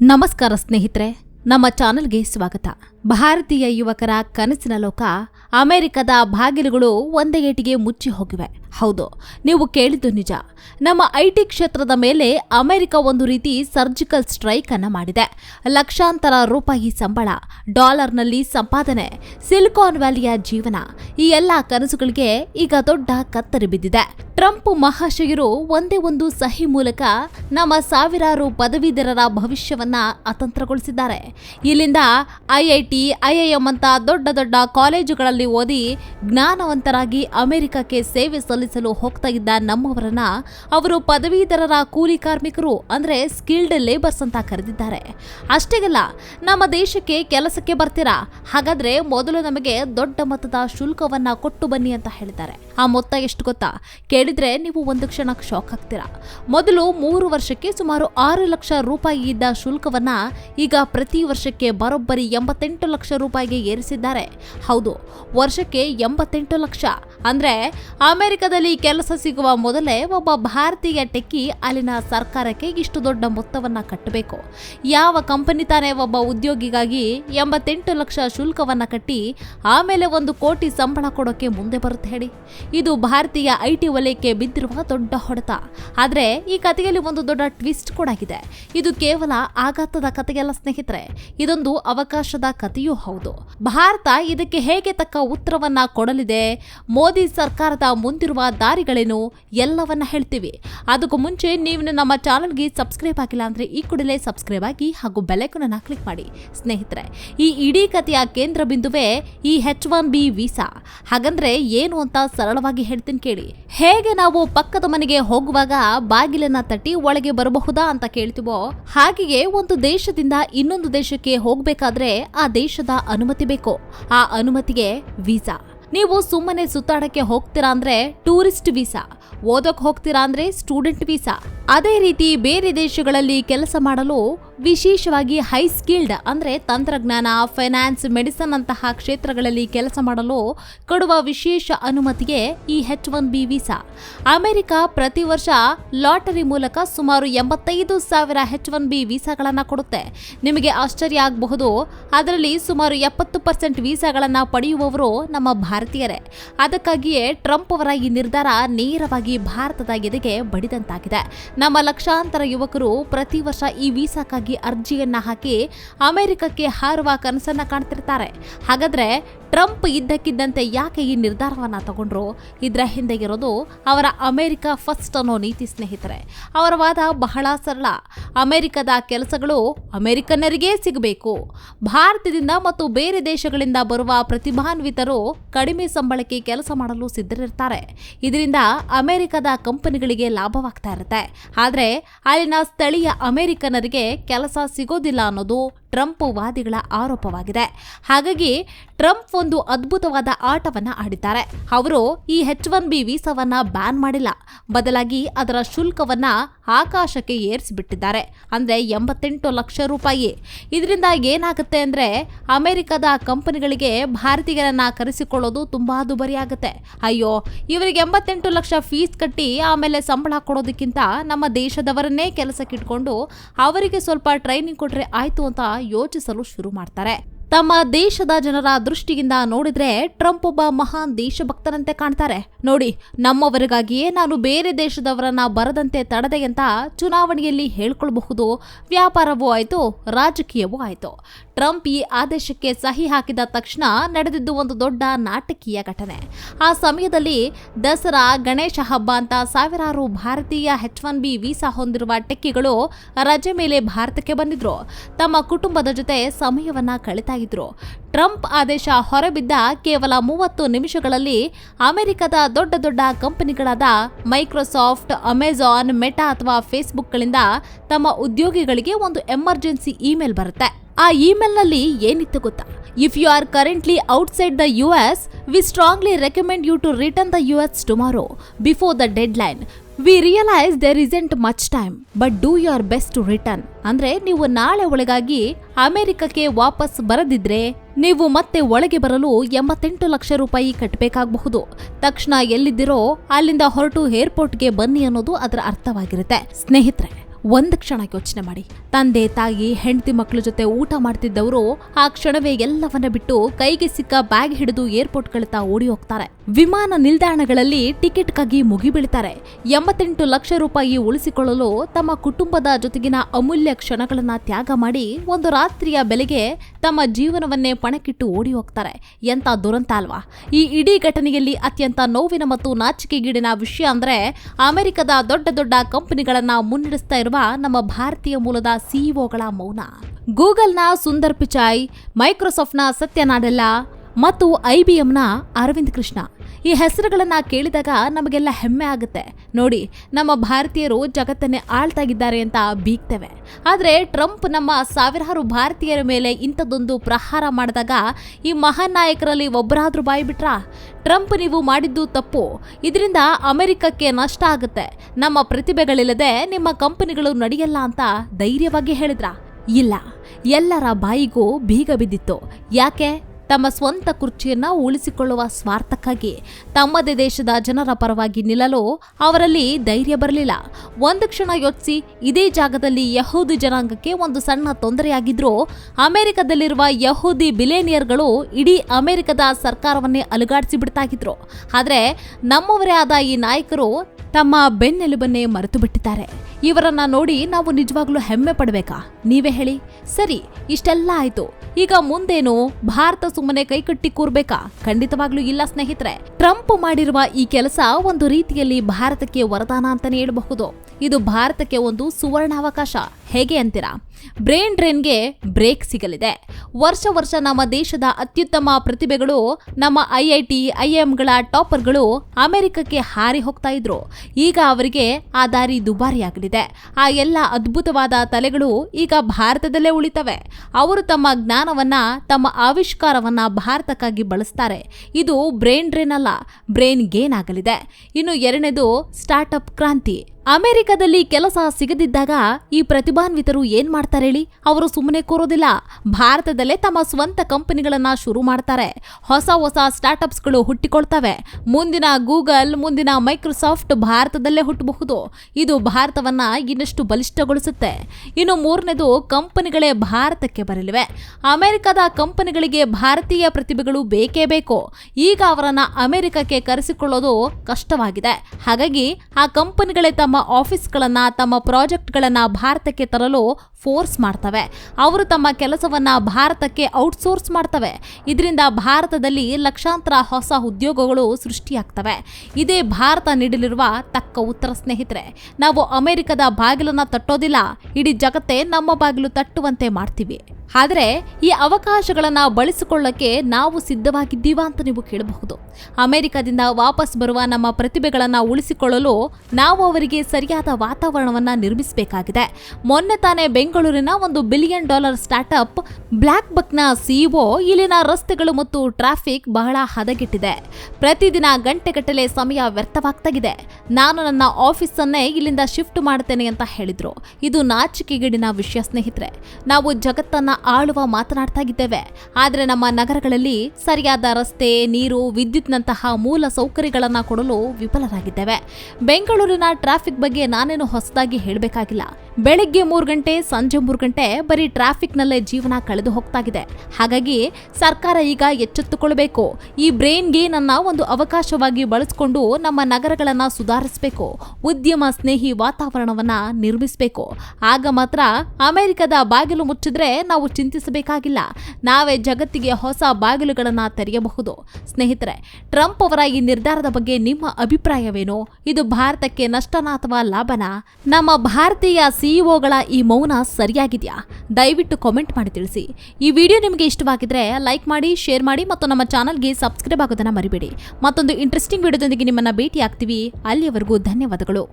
ನಮಸ್ಕಾರ ಸ್ನೇಹಿತರೆ, ನಮ್ಮ ಚಾನೆಲ್ಗೆ ಸ್ವಾಗತ. ಭಾರತೀಯ ಯುವಕರ ಕನಸಿನ ಲೋಕ ಅಮೆರಿಕದ ಬಾಗಿಲುಗಳು ಒಂದೇ ಏಟಿಗೆ ಮುಚ್ಚಿ ಹೋಗಿವೆ. ಹೌದು, ನೀವು ಕೇಳಿದ್ದು ನಿಜ. ನಮ್ಮ ಐಟಿ ಕ್ಷೇತ್ರದ ಮೇಲೆ ಅಮೆರಿಕ ಒಂದು ರೀತಿ ಸರ್ಜಿಕಲ್ ಸ್ಟ್ರೈಕ್ ಅನ್ನು ಮಾಡಿದೆ. ಲಕ್ಷಾಂತರ ರೂಪಾಯಿ ಸಂಬಳ, ಡಾಲರ್ನಲ್ಲಿ ಸಂಪಾದನೆ, ಸಿಲಿಕಾನ್ ವ್ಯಾಲಿಯ ಜೀವನ, ಈ ಎಲ್ಲ ಕನಸುಗಳಿಗೆ ಈಗ ದೊಡ್ಡ ಕತ್ತರಿ ಬಿದ್ದಿದೆ. ಟ್ರಂಪ್ ಮಹಾಶಯರು ಒಂದೇ ಒಂದು ಸಹಿ ಮೂಲಕ ನಮ್ಮ ಸಾವಿರಾರು ಪದವೀಧರರ ಭವಿಷ್ಯವನ್ನ ಅತಂತ್ರಗೊಳಿಸಿದ್ದಾರೆ. ಇಲ್ಲಿಂದ ಐಐಟಿ ಐಐಎಂ ಅಂತ ದೊಡ್ಡ ದೊಡ್ಡ ಕಾಲೇಜುಗಳಲ್ಲಿ ಓದಿ ಜ್ಞಾನವಂತರಾಗಿ ಅಮೆರಿಕಕ್ಕೆ ಸೇವೆ ಸಲ್ಲಿಸಲು ಹೋಗ್ತಾ ಇದ್ದ ನಮ್ಮವರನ್ನ ಅವರು ಪದವೀಧರರ ಕೂಲಿ ಕಾರ್ಮಿಕರು, ಅಂದ್ರೆ ಸ್ಕಿಲ್ಡ್ ಲೇಬರ್ಸ್ ಅಂತ ಕರೆದಿದ್ದಾರೆ. ಅಷ್ಟೇ ಅಲ್ಲ ನಮ್ಮ ದೇಶಕ್ಕೆ ಕೆಲಸಕ್ಕೆ ಬರ್ತೀರಾ? ಹಾಗಾದ್ರೆ ಮೊದಲು ನಮಗೆ ದೊಡ್ಡ ಮೊತ್ತದ ಶುಲ್ಕವನ್ನ ಕೊಟ್ಟು ಬನ್ನಿ ಅಂತ ಹೇಳಿದ್ದಾರೆ. ಆ ಮೊತ್ತ ಎಷ್ಟು ಗೊತ್ತಾ? ಕೇಳಿದ್ರೆ ನೀವು ಒಂದು ಕ್ಷಣ ಶಾಕ್ ಆಗ್ತೀರಾ. ಮೊದಲು ಮೂರು ವರ್ಷಕ್ಕೆ ಸುಮಾರು ಆರು ಲಕ್ಷ ರೂಪಾಯಿ ಇದ್ದ ಶುಲ್ಕವನ್ನ ಈಗ ಪ್ರತಿ ವರ್ಷಕ್ಕೆ ಬರೋಬ್ಬರಿ ಎಂಬತ್ತೆಂಟು ಲಕ್ಷ ರೂಪಾಯಿಗೆ ಏರಿಸಿದ್ದಾರೆ. ಹೌದು, ವರ್ಷಕ್ಕೆ ಎಂಬತ್ತೆಂಟು ಲಕ್ಷ. ಅಂದ್ರೆ ಅಮೆರಿಕದಲ್ಲಿ ಕೆಲಸ ಸಿಗುವ ಮೊದಲೇ ಒಬ್ಬ ಭಾರತೀಯ ಟೆಕ್ಕಿ ಅಲ್ಲಿನ ಸರ್ಕಾರಕ್ಕೆ ಇಷ್ಟು ದೊಡ್ಡ ಮೊತ್ತವನ್ನ ಕಟ್ಟಬೇಕು. ಯಾವ ಕಂಪನಿ ತಾನೇ ಒಬ್ಬ ಉದ್ಯೋಗಿಗಾಗಿ ಎಂಬತ್ತೆಂಟು ಲಕ್ಷ ಶುಲ್ಕವನ್ನ ಕಟ್ಟಿ ಆಮೇಲೆ ಒಂದು ಕೋಟಿ ಸಂಬಳ ಕೊಡೋಕೆ ಮುಂದೆ ಬರುತ್ತೆ ಹೇಳಿ. ಇದು ಭಾರತೀಯ ಐಟಿ ವಲಯಕ್ಕೆ ಬಿದ್ದಿರುವ ದೊಡ್ಡ ಹೊಡೆತ. ಆದರೆ ಈ ಕಥೆಯಲ್ಲಿ ಒಂದು ದೊಡ್ಡ ಟ್ವಿಸ್ಟ್ ಕೂಡ ಆಗಿದೆ. ಇದು ಕೇವಲ ಆಘಾತದ ಕಥೆಯಲ್ಲ ಸ್ನೇಹಿತರೆ. ಇದೊಂದು ಅವಕಾಶದ ಕಥೆಯೂ ಹೌದು. ಭಾರತ ಇದಕ್ಕೆ ಹೇಗೆ ತಕ್ಕ ಉತ್ತರವನ್ನ ಕೊಡಲಿದೆ? ಮೋದಿ ಸರ್ಕಾರದ ಮುಂದಿರುವ ದಾರಿಗಳೇನು? ಎಲ್ಲವನ್ನ ಹೇಳ್ತೀವಿ. ಅದಕ್ಕೂ ಮುಂಚೆ ನೀವು ನಮ್ಮ ಚಾನಲ್ಗೆ ಸಬ್ಸ್ಕ್ರೈಬ್ ಆಗಿಲ್ಲ ಅಂದ್ರೆ ಈ ಕೂಡಲೇ ಸಬ್ಸ್ಕ್ರೈಬ್ ಆಗಿ ಹಾಗೂ ಬೆಲೆಕನ್ನ ಕ್ಲಿಕ್ ಮಾಡಿ. ಸ್ನೇಹಿತರೆ, ಈ ಇಡೀ ಕಥೆಯ ಕೇಂದ್ರ ಬಿಂದುವೇ ಈ ಹೆಚ್ ಒನ್ ಬಿ ವೀಸಾ. ಹಾಗಂದ್ರೆ ಏನು ಅಂತ ಸರಳವಾಗಿ ಹೇಳ್ತೀನಿ ಕೇಳಿ. ಹೇಗೆ ನಾವು ಪಕ್ಕದ ಮನೆಗೆ ಹೋಗುವಾಗ ಬಾಗಿಲನ್ನ ತಟ್ಟಿ ಒಳಗೆ ಬರಬಹುದಾ ಅಂತ ಕೇಳ್ತೀವೋ, ಹಾಗೆಯೇ ಒಂದು ದೇಶದಿಂದ ಇನ್ನೊಂದು ದೇಶಕ್ಕೆ ಹೋಗ್ಬೇಕಾದ್ರೆ ಆ ದೇಶದ ಅನುಮತಿ ಬೇಕು. ಆ ಅನುಮತಿಗೆ ವೀಸಾ. ನೀವು ಸುಮ್ಮನೆ ಸುತ್ತಾಡಕ್ಕೆ ಹೋಗ್ತೀರಾ ಅಂದ್ರೆ ಟೂರಿಸ್ಟ್ ವೀಸಾ. ಓದೋಕ್ ಹೋಗ್ತೀರಾ ಅಂದ್ರೆ ಸ್ಟೂಡೆಂಟ್ ವೀಸಾ. ಅದೇ ರೀತಿ ಬೇರೆ ದೇಶಗಳಲ್ಲಿ ಕೆಲಸ ಮಾಡಲು ವಿಶೇಷವಾಗಿ ಹೈ ಸ್ಕಿಲ್ಡ್ ಅಂದರೆ ತಂತ್ರಜ್ಞಾನ ಫೈನಾನ್ಸ್ ಮೆಡಿಸನ್ ಅಂತಹ ಕ್ಷೇತ್ರಗಳಲ್ಲಿ ಕೆಲಸ ಮಾಡಲು ಕೊಡುವ ವಿಶೇಷ ಅನುಮತಿಗೆ ಈ H one B visa America ಪ್ರತಿ ವರ್ಷ ಲಾಟರಿ ಮೂಲಕ ಸುಮಾರು ಎಂಬತ್ತೈದು ಸಾವಿರ ಹೆಚ್ ಒನ್ ಬಿ ವೀಸಾಗಳನ್ನು ಕೊಡುತ್ತೆ. ನಿಮಗೆ ಆಶ್ಚರ್ಯ ಆಗಬಹುದು. ಅದರಲ್ಲಿ ಸುಮಾರು ಎಪ್ಪತ್ತು ಪರ್ಸೆಂಟ್ ವೀಸಾಗಳನ್ನು ಪಡೆಯುವವರು ನಮ್ಮ ಭಾರತೀಯರೇ. ಅದಕ್ಕಾಗಿಯೇ ಟ್ರಂಪ್ ಅವರ ಈ ನಿರ್ಧಾರ ನೇರವಾಗಿ ಭಾರತದ ಎದೆಗೆ ಬಡಿದಂತಾಗಿದೆ. ನಮ್ಮ ಲಕ್ಷಾಂತರ ಯುವಕರು ಪ್ರತಿ ವರ್ಷ ಈ ವೀಸಾಕ್ಕಾಗಿ ಅರ್ಜಿಯನ್ನ ಹಾಕಿ ಅಮೆರಿಕಕ್ಕೆ ಹಾರುವ ಕನಸನ್ನ ಕಾಣ್ತಿರ್ತಾರೆ. ಹಾಗಾದ್ರೆ ಟ್ರಂಪ್ ಇದ್ದಕ್ಕಿದ್ದಂತೆ ಯಾಕೆ ಈ ನಿರ್ಧಾರವನ್ನು ತಗೊಂಡ್ರು? ಇದರ ಹಿಂದೆ ಇರೋದು ಅವರ ಅಮೆರಿಕ ಫಸ್ಟ್ ಅನ್ನೋ ನೀತಿ ಸ್ನೇಹಿತರೆ. ಅವರ ವಾದ ಬಹಳ ಸರಳ. ಅಮೆರಿಕದ ಕೆಲಸಗಳು ಅಮೆರಿಕನ್ನರಿಗೇ ಸಿಗಬೇಕು. ಭಾರತದಿಂದ ಮತ್ತು ಬೇರೆ ದೇಶಗಳಿಂದ ಬರುವ ಪ್ರತಿಭಾನ್ವಿತರು ಕಡಿಮೆ ಸಂಬಳಕ್ಕೆ ಕೆಲಸ ಮಾಡಲು ಸಿದ್ಧರಿರ್ತಾರೆ. ಇದರಿಂದ ಅಮೆರಿಕದ ಕಂಪನಿಗಳಿಗೆ ಲಾಭವಾಗ್ತಾ ಇರುತ್ತೆ. ಆದರೆ ಅಲ್ಲಿನ ಸ್ಥಳೀಯ ಅಮೆರಿಕನ್ನರಿಗೆ ಕೆಲಸ ಸಿಗೋದಿಲ್ಲ ಅನ್ನೋದು ಟ್ರಂಪ್ ವಾದಿಗಳ ಆರೋಪವಾಗಿದೆ. ಹಾಗಾಗಿ ಟ್ರಂಪ್ ಒಂದು ಅದ್ಭುತವಾದ ಆಟವನ್ನ ಆಡಿದ್ದಾರೆ. ಅವರು ಈ ಹೆಚ್ ಒನ್ ಬಿ ವೀಸಾವನ್ನ ಬ್ಯಾನ್ ಮಾಡಿಲ್ಲ. ಬದಲಾಗಿ ಅದರ ಶುಲ್ಕವನ್ನ ಆಕಾಶಕ್ಕೆ ಏರಿಸಿಬಿಟ್ಟಿದ್ದಾರೆ. ಅಂದ್ರೆ ಎಂಬತ್ತೆಂಟು ಲಕ್ಷ ರೂಪಾಯಿ. ಇದರಿಂದ ಏನಾಗುತ್ತೆ ಅಂದ್ರೆ ಅಮೆರಿಕದ ಕಂಪನಿಗಳಿಗೆ ಭಾರತೀಯರನ್ನ ಕರೆಸಿಕೊಳ್ಳೋದು ತುಂಬಾ ದುಬಾರಿಯಾಗುತ್ತೆ. ಅಯ್ಯೋ, ಇವರಿಗೆ ಎಂಬತ್ತೆಂಟು ಲಕ್ಷ ಫೀಸ್ ಕಟ್ಟಿ ಆಮೇಲೆ ಸಂಬಳ ಕೊಡೋದಕ್ಕಿಂತ ನಮ್ಮ ದೇಶದವರನ್ನೇ ಕೆಲಸಕ್ಕಿಟ್ಕೊಂಡು ಅವರಿಗೆ ಸ್ವಲ್ಪ ಟ್ರೈನಿಂಗ್ ಕೊಟ್ರೆ ಆಯ್ತು ಅಂತ ಯೋಚಿಸಲು ಶುರು ಮಾಡ್ತಾರೆ. ತಮ್ಮ ದೇಶದ ಜನರ ದೃಷ್ಟಿಯಿಂದ ನೋಡಿದ್ರೆ ಟ್ರಂಪ್ ಒಬ್ಬ ಮಹಾನ್ ದೇಶಭಕ್ತರಂತೆ ಕಾಣ್ತಾರೆ. ನೋಡಿ, ನಮ್ಮವರಿಗಾಗಿಯೇ ನಾನು ಬೇರೆ ದೇಶದವರನ್ನ ಬರದಂತೆ ತಡದೆ ಅಂತ ಚುನಾವಣೆಯಲ್ಲಿ ಹೇಳ್ಕೊಳ್ಬಹುದು. ವ್ಯಾಪಾರವೂ ಆಯ್ತು, ರಾಜಕೀಯವೂ ಆಯ್ತು. ಟ್ರಂಪ್ ಈ ಆದೇಶಕ್ಕೆ ಸಹಿ ಹಾಕಿದ ತಕ್ಷಣ ನಡೆದಿದ್ದು ಒಂದು ದೊಡ್ಡ ನಾಟಕೀಯ ಘಟನೆ. ಆ ಸಮಯದಲ್ಲಿ ದಸರಾ, ಗಣೇಶ ಹಬ್ಬ ಅಂತ ಸಾವಿರಾರು ಭಾರತೀಯ ಹೆಚ್ ಒನ್ ಬಿ ವೀಸಾ ಹೊಂದಿರುವ ಟೆಕ್ಕಿಗಳು ರಜೆ ಮೇಲೆ ಭಾರತಕ್ಕೆ ಬಂದಿದ್ರು. ತಮ್ಮ ಕುಟುಂಬದ ಜೊತೆ ಸಮಯವನ್ನ ಕಳಿತಾ ಟ್ರಂಪ್ ಆದೇಶ ಹೊರಬಿದ್ದ ಕೇವಲ ಮೂವತ್ತು ನಿಮಿಷಗಳಲ್ಲಿ ಅಮೆರಿಕದ ದೊಡ್ಡ ದೊಡ್ಡ ಕಂಪನಿಗಳಾದ ಮೈಕ್ರೋಸಾಫ್ಟ್, ಅಮೆಜಾನ್, ಮೆಟಾ ಅಥವಾ ಫೇಸ್ಬುಕ್ಗಳಿಂದ ತಮ್ಮ ಉದ್ಯೋಗಿಗಳಿಗೆ ಒಂದು ಎಮರ್ಜೆನ್ಸಿ ಇಮೇಲ್ ಬರುತ್ತೆ. ಆ ಇಮೇಲ್ನಲ್ಲಿ ಏನಿತ್ತು ಗೊತ್ತಾ? If you are currently outside the U S we strongly recommend you to return the U S tomorrow before the deadline we realise there isn't much time but do your best to return ಅಂದ್ರೆ ನೀವು ನಾಳೆ ಒಳಗಾಗಿ ಅಮೆರಿಕಕ್ಕೆ ವಾಪಸ್ ಬರದಿದ್ರೆ ನೀವು ಮತ್ತೆ ಒಳಗೆ ಬರಲು ಎಂಬತ್ತೆಂಟು ಲಕ್ಷ ರೂಪಾಯಿ ಕಟ್ಟಬೇಕಾಗಬಹುದು ತಕ್ಷಣ ಎಲ್ಲಿದ್ದೀರೋ ಅಲ್ಲಿಂದ ಹೊರಟು ಏರ್ಪೋರ್ಟ್ಗೆ ಬನ್ನಿ ಅನ್ನೋದು ಅದರ ಅರ್ಥವಾಗಿರುತ್ತೆ. ಸ್ನೇಹಿತರೆ ಒಂದು ಕ್ಷಣ ಯೋಚನೆ ಮಾಡಿ. ತಂದೆ, ತಾಯಿ, ಹೆಂಡತಿ ಮಕ್ಕಳ ಜೊತೆ ಊಟ ಮಾಡ್ತಿದ್ದವರು ಆ ಕ್ಷಣವೇ ಎಲ್ಲವನ್ನ ಬಿಟ್ಟು ಕೈಗೆ ಸಿಕ್ಕ ಬ್ಯಾಗ್ ಹಿಡಿದು ಏರ್ಪೋರ್ಟ್ ಕಳಿತಾ ಓಡಿ ಹೋಗ್ತಾರೆ. ವಿಮಾನ ನಿಲ್ದಾಣಗಳಲ್ಲಿ ಟಿಕೆಟ್ಗಾಗಿ ಮುಗಿಬೀಳ್ತಾರೆ. ಎಂಬತ್ತೆಂಟು ಲಕ್ಷ ರೂಪಾಯಿ ಉಳಿಸಿಕೊಳ್ಳಲು ತಮ್ಮ ಕುಟುಂಬದ ಜೊತೆಗಿನ ಅಮೂಲ್ಯ ಕ್ಷಣಗಳನ್ನು ತ್ಯಾಗ ಮಾಡಿ ಒಂದು ರಾತ್ರಿಯ ಬೆಲೆಗೆ ತಮ್ಮ ಜೀವನವನ್ನೇ ಪಣಕ್ಕಿಟ್ಟು ಓಡಿ ಹೋಗ್ತಾರೆ ಎಂಥ ದುರಂತ ಅಲ್ವಾ? ಈ ಇಡೀ ಘಟನೆಯಲ್ಲಿ ಅತ್ಯಂತ ನೋವಿನ ಮತ್ತು ನಾಚಿಕೆಗೀಡಿನ ವಿಷಯ ಅಂದರೆ ಅಮೆರಿಕದ ದೊಡ್ಡ ದೊಡ್ಡ ಕಂಪನಿಗಳನ್ನು ಮುನ್ನಡೆಸ್ತಾ ಇರುವ ನಮ್ಮ ಭಾರತೀಯ ಮೂಲದ ಸಿಇಒಗಳ ಮೌನ. ಗೂಗಲ್ನ ಸುಂದರ್ ಪಿಚಾಯ್, ಮೈಕ್ರೋಸಾಫ್ಟ್ನ ಸತ್ಯ ನಾಡೆಲ್ಲಾ ಮತ್ತು ಐ ಬಿ ಎಂನ ಅರವಿಂದ್ ಕೃಷ್ಣ. ಈ ಹೆಸರುಗಳನ್ನು ಕೇಳಿದಾಗ ನಮಗೆಲ್ಲ ಹೆಮ್ಮೆ ಆಗುತ್ತೆ. ನೋಡಿ, ನಮ್ಮ ಭಾರತೀಯರು ಜಗತ್ತನ್ನೇ ಆಳ್ತಾಗಿದ್ದಾರೆ ಅಂತ ಬೀಗ್ತೇವೆ. ಆದರೆ ಟ್ರಂಪ್ ನಮ್ಮ ಸಾವಿರಾರು ಭಾರತೀಯರ ಮೇಲೆ ಇಂಥದ್ದೊಂದು ಪ್ರಹಾರ ಮಾಡಿದಾಗ ಈ ಮಹಾನ್ ನಾಯಕರಲ್ಲಿ ಒಬ್ಬರಾದ್ರೂ ಬಾಯಿ ಬಿಟ್ರಾ ಟ್ರಂಪ್ ನೀವು ಮಾಡಿದ್ದು ತಪ್ಪು. ಇದರಿಂದ ಅಮೆರಿಕಕ್ಕೆ ನಷ್ಟ ಆಗುತ್ತೆ. ನಮ್ಮ ಪ್ರತಿಭೆಗಳಿಲ್ಲದೆ ನಿಮ್ಮ ಕಂಪನಿಗಳು ನಡೆಯಲ್ಲ ಅಂತ ಧೈರ್ಯವಾಗಿ ಹೇಳಿದ್ರ? ಇಲ್ಲ. ಎಲ್ಲರ ಬಾಯಿಗೂ ಬೀಗ ಬಿದ್ದಿತ್ತು. ಯಾಕೆ? ತಮ್ಮ ಸ್ವಂತ ಕುರ್ಚಿಯನ್ನು ಉಳಿಸಿಕೊಳ್ಳುವ ಸ್ವಾರ್ಥಕ್ಕಾಗಿ. ತಮ್ಮದೇ ದೇಶದ ಜನರ ಪರವಾಗಿ ನಿಲ್ಲಲು ಅವರಲ್ಲಿ ಧೈರ್ಯ ಬರಲಿಲ್ಲ. ಒಂದು ಕ್ಷಣ ಯೋಚಿಸಿ, ಇದೇ ಜಾಗದಲ್ಲಿ ಯಹೂದಿ ಜನಾಂಗಕ್ಕೆ ಒಂದು ಸಣ್ಣ ತೊಂದರೆಯಾಗಿದ್ರೂ, ಅಮೆರಿಕದಲ್ಲಿರುವ ಯಹೂದಿ ಬಿಲೇನಿಯರ್ಗಳು ಇಡೀ ಅಮೆರಿಕದ ಸರ್ಕಾರವನ್ನೇ ಅಲುಗಾಡಿಸಿ ಬಿಡ್ತಾಗಿದ್ರು. ಆದರೆ, ನಮ್ಮವರೇ ಆದ ಈ ನಾಯಕರು ತಮ್ಮ ಬೆನ್ನೆಲುಬನ್ನೇ ಮರೆತು ಬಿಟ್ಟಿದ್ದಾರೆ. ಇವರನ್ನ ನೋಡಿ ನಾವು ನಿಜವಾಗ್ಲೂ ಹೆಮ್ಮೆ ಪಡಬೇಕಾ? ನೀವೇ ಹೇಳಿ. ಸರಿ, ಇಷ್ಟೆಲ್ಲ ಆಯ್ತು. ಈಗ ಮುಂದೇನು ಭಾರತ ಸುಮ್ಮನೆ ಕೈಕಟ್ಟಿ ಕೂರ್ಬೇಕಾ? ಖಂಡಿತವಾಗ್ಲೂ ಇಲ್ಲ ಸ್ನೇಹಿತರೆ. ಟ್ರಂಪ್ ಮಾಡಿರುವ ಈ ಕೆಲಸ ಒಂದು ರೀತಿಯಲ್ಲಿ ಭಾರತಕ್ಕೆ ವರದಾನ ಅಂತಾನೆ ಹೇಳಬಹುದು. ಇದು ಭಾರತಕ್ಕೆ ಒಂದು ಸುವರ್ಣಾವಕಾಶ. ಹೇಗೆ ಅಂತೀರಾ? ಬ್ರೇನ್ ಡ್ರೇನ್ಗೆ ಬ್ರೇಕ್ ಸಿಗಲಿದೆ. ವರ್ಷ ವರ್ಷ ನಮ್ಮ ದೇಶದ ಅತ್ಯುತ್ತಮ ಪ್ರತಿಭೆಗಳು, ನಮ್ಮ ಐಐಟಿ ಐಎಂಗಳ ಟಾಪರ್ಗಳು ಅಮೆರಿಕಕ್ಕೆ ಹಾರಿ ಹೋಗ್ತಾ ಇದ್ರು. ಈಗ ಅವರಿಗೆ ಆ ದಾರಿ ದುಬಾರಿಯಾಗಲಿದೆ. ಆ ಎಲ್ಲ ಅದ್ಭುತವಾದ ತಲೆಗಳು ಈಗ ಭಾರತದಲ್ಲೇ ಉಳಿತವೆ. ಅವರು ತಮ್ಮ ಜ್ಞಾನವನ್ನ, ತಮ್ಮ ಆವಿಷ್ಕಾರವನ್ನ ಭಾರತಕ್ಕಾಗಿ ಬಳಸ್ತಾರೆ. ಇದು ಬ್ರೈನ್ ಡ್ರೇನ್ ಅಲ್ಲ, ಬ್ರೈನ್ ಗೇನ್ ಆಗಲಿದೆ. ಇನ್ನು ಎರಡನೇದು ಸ್ಟಾರ್ಟ್ಅಪ್ ಕ್ರಾಂತಿ. ಅಮೆರಿಕದಲ್ಲಿ ಕೆಲಸ ಸಿಗದಿದ್ದಾಗ ಈ ಪ್ರತಿಭಾನ್ವಿತರು ಏನ್ ಮಾಡ್ತಾರೆ? ಹೇಳಿ ಅವರು ಸುಮ್ಮನೆ ಕೂರೋದಿಲ್ಲ. ಭಾರತದಲ್ಲೇ ತಮ್ಮ ಸ್ವಂತ ಕಂಪನಿಗಳನ್ನು ಶುರು ಮಾಡ್ತಾರೆ. ಹೊಸ ಹೊಸ ಸ್ಟಾರ್ಟ್ಅಪ್ಸ್ಗಳು ಹುಟ್ಟಿಕೊಳ್ತವೆ. ಮುಂದಿನ ಗೂಗಲ್, ಮುಂದಿನ ಮೈಕ್ರೋಸಾಫ್ಟ್ ಭಾರತದಲ್ಲೇ ಹುಟ್ಟಬಹುದು. ಇದು ಭಾರತವನ್ನ ಇನ್ನಷ್ಟು ಬಲಿಷ್ಠಗೊಳಿಸುತ್ತೆ. ಇನ್ನು ಮೂರನೇದು ಕಂಪನಿಗಳೇ ಭಾರತಕ್ಕೆ ಬರಲಿವೆ. ಅಮೆರಿಕದ ಕಂಪನಿಗಳಿಗೆ ಭಾರತೀಯ ಪ್ರತಿಭೆಗಳು ಬೇಕೇ ಬೇಕು. ಈಗ ಅವರನ್ನ ಅಮೆರಿಕಕ್ಕೆ ಕರೆಸಿಕೊಳ್ಳೋದು ಕಷ್ಟವಾಗಿದೆ. ಹಾಗಾಗಿ ಆ ಕಂಪನಿಗಳೇ ತಮ್ಮ ಆಫೀಸ್ಗಳನ್ನು, ತಮ್ಮ ಪ್ರಾಜೆಕ್ಟ್ಗಳನ್ನು ಭಾರತಕ್ಕೆ ತರಲು ಫೋರ್ಸ್ ಮಾಡ್ತವೆ. ಅವರು ತಮ್ಮ ಕೆಲಸವನ್ನು ಭಾರತಕ್ಕೆ ಔಟ್ಸೋರ್ಸ್ ಮಾಡ್ತವೆ. ಇದರಿಂದ ಭಾರತದಲ್ಲಿ ಲಕ್ಷಾಂತರ ಹೊಸ ಉದ್ಯೋಗಗಳು ಸೃಷ್ಟಿಯಾಗ್ತವೆ. ಇದೇ ಭಾರತ ನೀಡಲಿರುವ ತಕ್ಕ ಉತ್ತರ ಸ್ನೇಹಿತರೆ, ನಾವು ಅಮೆರಿಕದ ಬಾಗಿಲನ್ನು ತಟ್ಟೋದಿಲ್ಲ, ಇಡೀ ಜಗತ್ತೇ ನಮ್ಮ ಬಾಗಿಲು ತಟ್ಟುವಂತೆ ಮಾಡ್ತೀವಿ. ಆದರೆ ಈ ಅವಕಾಶಗಳನ್ನು ಬಳಸಿಕೊಳ್ಳಕ್ಕೆ ನಾವು ಸಿದ್ಧವಾಗಿದ್ದೀವಾ ಅಂತ ನೀವು ಕೇಳಬಹುದು. ಅಮೆರಿಕದಿಂದ ವಾಪಸ್ ಬರುವ ನಮ್ಮ ಪ್ರತಿಭೆಗಳನ್ನು ಉಳಿಸಿಕೊಳ್ಳಲು ನಾವು ಅವರಿಗೆ ಸರಿಯಾದ ವಾತಾವರಣವನ್ನು ನಿರ್ಮಿಸಬೇಕಾಗಿದೆ. ಮೊನ್ನೆ ತಾನೇ ಬೆಂಗಳೂರಿನ ಒಂದು ಬಿಲಿಯನ್ ಡಾಲರ್ ಸ್ಟಾರ್ಟ್ಅಪ್ ಬ್ಲ್ಯಾಕ್ ಬಕ್ನ ಸಿಇಒ ಇಲ್ಲಿನ ರಸ್ತೆಗಳು ಮತ್ತು ಟ್ರಾಫಿಕ್ ಬಹಳ ಹದಗೆಟ್ಟಿದೆ. ಪ್ರತಿದಿನ ಗಂಟೆಗಟ್ಟಲೆ ಸಮಯ ವ್ಯರ್ಥವಾಗ್ತಾಗಿದೆ. ನಾನು ನನ್ನ ಆಫೀಸನ್ನೇ ಇಲ್ಲಿಂದ ಶಿಫ್ಟ್ ಮಾಡ್ತೇನೆ ಅಂತ ಹೇಳಿದ್ರು. ಇದು ನಾಚಿಕೆಗೇಡಿನ ವಿಷಯ ಸ್ನೇಹಿತರೆ. ನಾವು ಜಗತ್ತನ್ನ ಆಳುವ ಮಾತನಾಡ್ತಾ ಇದ್ದೇವೆ ಆದರೆ ನಮ್ಮ ನಗರಗಳಲ್ಲಿ ಸರಿಯಾದ ರಸ್ತೆ, ನೀರು, ವಿದ್ಯುತ್ನಂತಹ ಮೂಲ ಸೌಕರ್ಯಗಳನ್ನು ಕೊಡಲು ವಿಫಲರಾಗಿದ್ದೇವೆ. ಬೆಂಗಳೂರಿನ ಟ್ರಾಫಿಕ್ ಬಗ್ಗೆ ನಾನೇನು ಹೊಸದಾಗಿ ಹೇಳಬೇಕಾಗಿಲ್ಲ. ಬೆಳಿಗ್ಗೆ ಮೂರು ಗಂಟೆ, ಸಂಜೆ ಮೂರು ಗಂಟೆ ಬರೀ ಟ್ರಾಫಿಕ್ನಲ್ಲೇ ಜೀವನ ಕಳೆದು ಹೋಗ್ತಾಗಿದೆ. ಹಾಗಾಗಿ ಸರ್ಕಾರ ಈಗ ಎಚ್ಚೆತ್ತುಕೊಳ್ಬೇಕು. ಈ ಬ್ರೈನ್ ಗೇನ್ ಅನ್ನ ಒಂದು ಅವಕಾಶವಾಗಿ ಬಳಸಿಕೊಂಡು ನಮ್ಮ ನಗರಗಳನ್ನು ಸುಧಾರಿಸಬೇಕು. ಉದ್ಯಮ ಸ್ನೇಹಿ ವಾತಾವರಣವನ್ನ ನಿರ್ಮಿಸಬೇಕು. ಆಗ ಮಾತ್ರ ಅಮೆರಿಕದ ಬಾಗಿಲು ಮುಚ್ಚಿದ್ರೆ ನಾವು ಚಿಂತಿಸಬೇಕಾಗಿಲ್ಲ. ನಾವೇ ಜಗತ್ತಿಗೆ ಹೊಸ ಬಾಗಿಲುಗಳನ್ನು ತೆರೆಯಬಹುದು. ಸ್ನೇಹಿತರೆ, ಟ್ರಂಪ್ ಅವರ ಈ ನಿರ್ಧಾರದ ಬಗ್ಗೆ ನಿಮ್ಮ ಅಭಿಪ್ರಾಯವೇನು? ಇದು ಭಾರತಕ್ಕೆ ನಷ್ಟನಾ ಅಥವಾ ಲಾಭನಾ? ನಮ್ಮ ಭಾರತೀಯ ಸಿಇಒಗಳ ಈ ಮೌನ ಸರಿಯಾಗಿದೆಯಾ? ದಯವಿಟ್ಟು ಕಾಮೆಂಟ್ ಮಾಡಿ ತಿಳಿಸಿ. ಈ ವಿಡಿಯೋ ನಿಮಗೆ ಇಷ್ಟವಾಗಿದ್ರೆ ಲೈಕ್ ಮಾಡಿ ಶೇರ್ ಮಾಡಿ ಮತ್ತು ನಮ್ಮ ಚಾನಲ್ಗೆ ಸಬ್ಸ್ಕ್ರೈಬ್ ಆಗೋದನ್ನು ಮರಿಬೇಡಿ. ಮತ್ತೊಂದು ಇಂಟ್ರೆಸ್ಟಿಂಗ್ ವಿಡಿಯೋದೊಂದಿಗೆ ನಿಮ್ಮನ್ನು ಭೇಟಿ ಆಗ್ತೀವಿ ಅಲ್ಲಿಯವರೆಗೂ ಧನ್ಯವಾದಗಳು.